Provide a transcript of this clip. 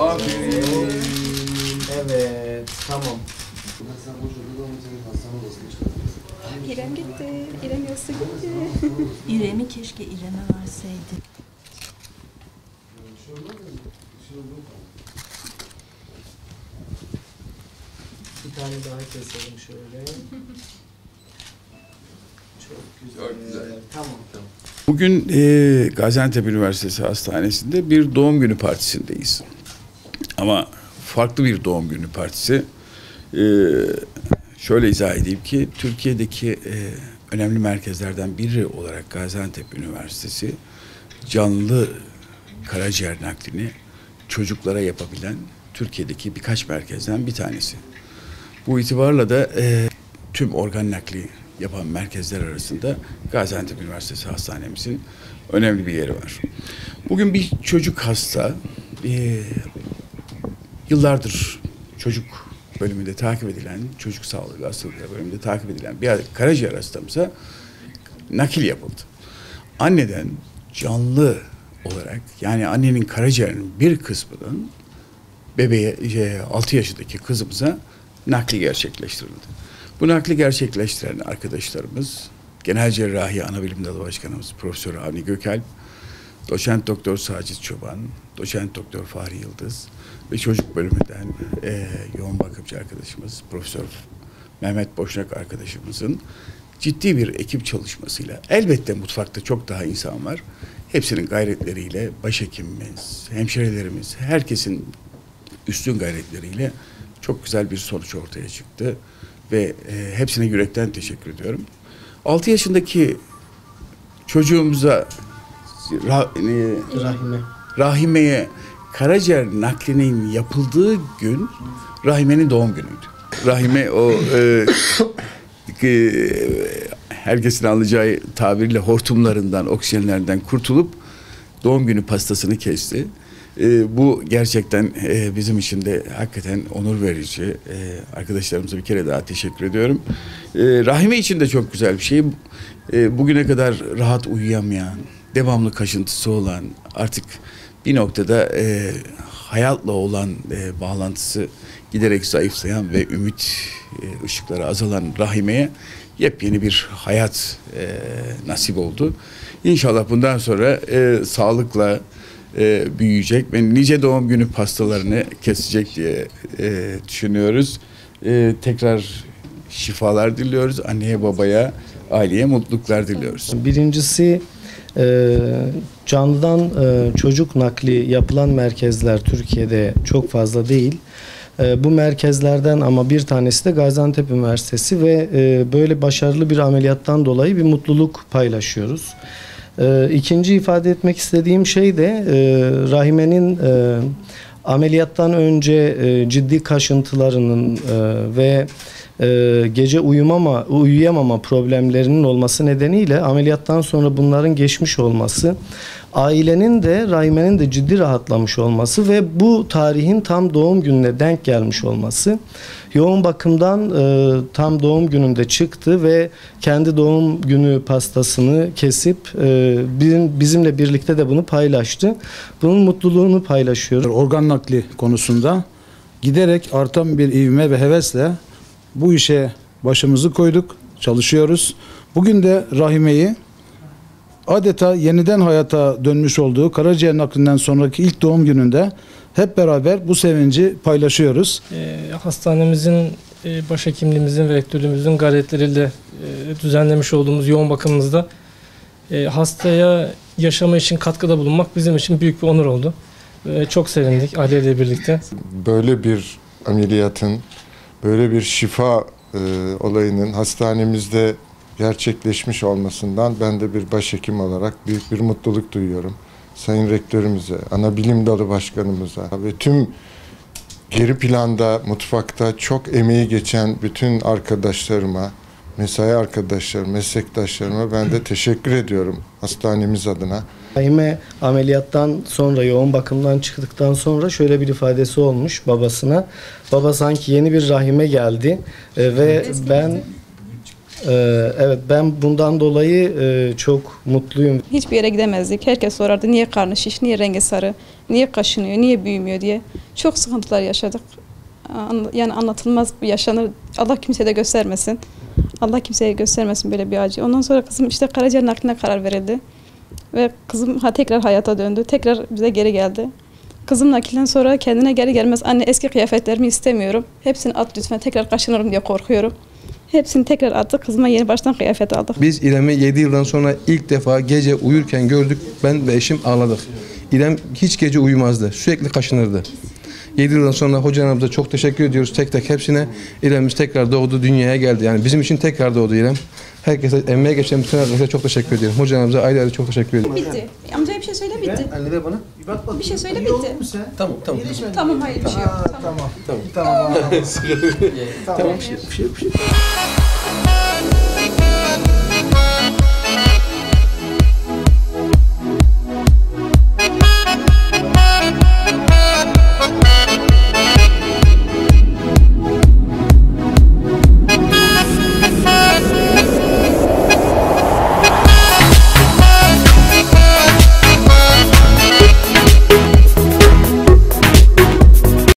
Aferin. Evet, tamam. İrem gitti. İrem yoksa gitti. İrem'i keşke İrem'e verseydik. Bir tane daha keselim şöyle. Çok güzel. Çok güzel. Tamam, tamam. Bugün e, Gaziantep Üniversitesi Hastanesi'nde bir doğum günü partisindeyiz. Ama farklı bir doğum günü partisi. E, şöyle izah edeyim ki Türkiye'deki e, önemli merkezlerden biri olarak Gaziantep Üniversitesi canlı karaciğer naklini çocuklara yapabilen Türkiye'deki birkaç merkezden bir tanesi. Bu itibarla da e, tüm organ nakli yapan merkezler arasında Gaziantep Üniversitesi Hastanemizin önemli bir yeri var. Bugün bir çocuk hasta, e, yıllardır çocuk bölümünde takip edilen, çocuk sağlığı hastalıkları bölümünde takip edilen bir karaciğer hastamıza nakil yapıldı. Anneden canlı olarak yani annenin karaciğerinin bir kısmının bebeğe şey, 6 yaşındaki kızımıza nakli gerçekleştirildi. Bu nakli gerçekleştiren arkadaşlarımız Genel Cerrahi Anabilim Dalı Başkanımız Profesör Avni Gökalp, Doçent Doktor Sacit Çoban, Doçent Doktor Fahri Yıldız ve çocuk bölümünden eee yoğun bakımcı arkadaşımız Profesör Mehmet Boşnak arkadaşımızın ciddi bir ekip çalışmasıyla elbette mutfakta çok daha insan var. Hepsinin gayretleriyle başhekimimiz, hemşirelerimiz, herkesin üstün gayretleriyle çok güzel bir sonuç ortaya çıktı ve e, hepsine yürekten teşekkür ediyorum. 6 yaşındaki çocuğumuza ra- e, Rahime. Rahime'ye karaciğer naklinin yapıldığı gün Rahime'nin doğum günüydü. Rahime o e, e, herkesin alacağı tabirle hortumlarından, oksijenlerden kurtulup doğum günü pastasını kesti. E, bu gerçekten e, bizim için de hakikaten onur verici. E, arkadaşlarımıza bir kere daha teşekkür ediyorum. E, Rahime için de çok güzel bir şey. E, bugüne kadar rahat uyuyamayan, devamlı kaşıntısı olan, artık bir noktada e, hayatla olan e, bağlantısı giderek zayıflayan ve ümit e, ışıkları azalan Rahime'ye yepyeni bir hayat e, nasip oldu. İnşallah bundan sonra e, sağlıkla e, büyüyecek ve nice doğum günü pastalarını kesecek diye e, düşünüyoruz. E, tekrar şifalar diliyoruz anneye babaya aileye mutluluklar diliyoruz. Birincisi e, canlıdan e, çocuk nakli yapılan merkezler Türkiye'de çok fazla değil. E, bu merkezlerden ama bir tanesi de Gaziantep Üniversitesi ve e, böyle başarılı bir ameliyattan dolayı bir mutluluk paylaşıyoruz. E, ikinci ifade etmek istediğim şey de e, Rahime'nin e, ameliyattan önce e, ciddi kaşıntılarının e, ve e, gece uyumama, uyuyamama problemlerinin olması nedeniyle ameliyattan sonra bunların geçmiş olması, ailenin de Rahime'nin de ciddi rahatlamış olması ve bu tarihin tam doğum gününe denk gelmiş olması. Yoğun bakımdan e, tam doğum gününde çıktı ve kendi doğum günü pastasını kesip e, bizim, bizimle birlikte de bunu paylaştı. Bunun mutluluğunu paylaşıyoruz. organ nakli konusunda giderek artan bir ivme ve hevesle bu işe başımızı koyduk, çalışıyoruz. Bugün de Rahime'yi adeta yeniden hayata dönmüş olduğu karaciğer naklinden sonraki ilk doğum gününde hep beraber bu sevinci paylaşıyoruz. E, hastanemizin, e, başhekimliğimizin ve rektörlüğümüzün gayretleriyle e, düzenlemiş olduğumuz yoğun bakımımızda e, hastaya yaşama için katkıda bulunmak bizim için büyük bir onur oldu. E, çok sevindik aileyle birlikte. böyle bir ameliyatın, böyle bir şifa e, olayının hastanemizde gerçekleşmiş olmasından ben de bir başhekim olarak büyük bir mutluluk duyuyorum. Sayın Rektörümüze, ana bilim dalı başkanımıza ve tüm geri planda, mutfakta çok emeği geçen bütün arkadaşlarıma, mesai arkadaşlarım, meslektaşlarıma ben de teşekkür ediyorum hastanemiz adına. Rahime ameliyattan sonra yoğun bakımdan çıktıktan sonra şöyle bir ifadesi olmuş babasına. Baba sanki yeni bir rahime geldi e, ve ben Ee, evet ben bundan dolayı e, çok mutluyum. Hiçbir yere gidemezdik. Herkes sorardı niye karnı şiş, niye rengi sarı, niye kaşınıyor, niye büyümüyor diye. Çok sıkıntılar yaşadık. An- Yani anlatılmaz yaşanır. Allah kimseye de göstermesin. Allah kimseye göstermesin böyle bir acı. Ondan sonra kızım işte karaciğer nakline karar verildi. Ve kızım ha, tekrar hayata döndü. Tekrar bize geri geldi. Kızım nakilden sonra kendine geri gelmez. Anne eski kıyafetlerimi istemiyorum. Hepsini at lütfen. Tekrar kaşınırım diye korkuyorum. Hepsini tekrar attı. Kızıma yeni baştan kıyafet aldık. Biz İrem'i 7 yıldan sonra ilk defa gece uyurken gördük. Ben ve eşim ağladık. İrem hiç gece uyumazdı. Sürekli kaşınırdı. 7 yıldan sonra hocalarımıza çok teşekkür ediyoruz tek tek hepsine. İrem'imiz tekrar doğdu, dünyaya geldi. Yani bizim için tekrar doğdu İrem. Herkese, emeğe geçen bütün arkadaşlara çok teşekkür ediyorum. Hocalarımıza ayrı ayrı çok teşekkür ediyorum. Bitti. Amcaya bir şey söyle bitti. Anne de bana. Bir bak bak. Bir şey söyle bitti. oldun mu sen? Tamam, tamam. Tamam hayır bir şey yok. Tamam. Tamam. Tamam. Tamam. Tamam. Tamam. Bir şey, bir şey, bir şey.